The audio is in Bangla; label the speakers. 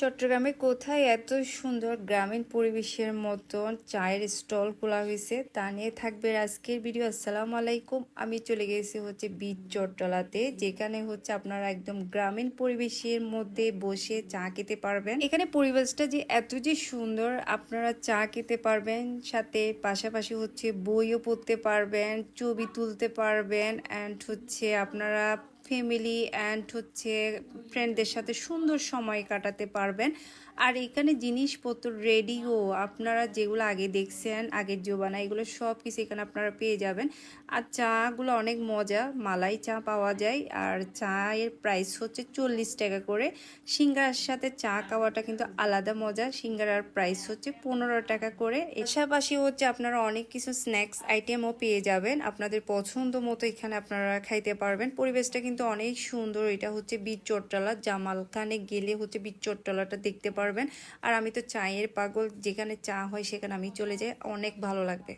Speaker 1: চট্টগ্রামে কোথায় এত সুন্দর গ্রামীণ পরিবেশের মতন চায়ের স্টল খোলা হয়েছে তা নিয়ে থাকবে আজকের ভিডিও। আসসালামু আলাইকুম। আমি চলে গেছি হচ্ছে বিচ চট্টলাতে, যেখানে হচ্ছে আপনারা একদম গ্রামীণ পরিবেশের মধ্যে বসে চা খেতে পারবেন। এখানে পরিবেশটা যে এত যে সুন্দর, আপনারা চা খেতে পারবেন, সাথে পাশাপাশি হচ্ছে বইও পড়তে পারবেন, ছবি তুলতে পারবেন অ্যান্ড হচ্ছে আপনারা ফ্যামিলি অ্যান্ড হচ্ছে ফ্রেন্ডদের সাথে সুন্দর সময় কাটাতে পারবেন। আর এখানে জিনিসপত্র রেডিও আপনারা যেগুলো আগে দেখছেন, আগের জোবানা এগুলো সব কিছু এখানে আপনারা পেয়ে যাবেন। আর চাগুলো অনেক মজা, মালাই চা পাওয়া যায়। আর চায়ের প্রাইস হচ্ছে চল্লিশ টাকা করে। সিঙ্গারার সাথে চা খাওয়াটা কিন্তু আলাদা মজা। সিঙ্গারার প্রাইস হচ্ছে পনেরো টাকা করে। পাশাপাশি হচ্ছে আপনারা অনেক কিছু স্ন্যাক্স আইটেমও পেয়ে যাবেন। আপনাদের পছন্দ মতো এখানে আপনারা খাইতে পারবেন। পরিবেশটা কিন্তু অনেক সুন্দর। এটা হচ্ছে বীজ চট্টলা জামালখানে গেলে হচ্ছে বীজ চট্টলাটা দেখতে পারবেন। আর আমি তো চায়ের পাগল। যেখানে চা হয় সেখানে আমি চলে যাই। অনেক ভালো লাগবে।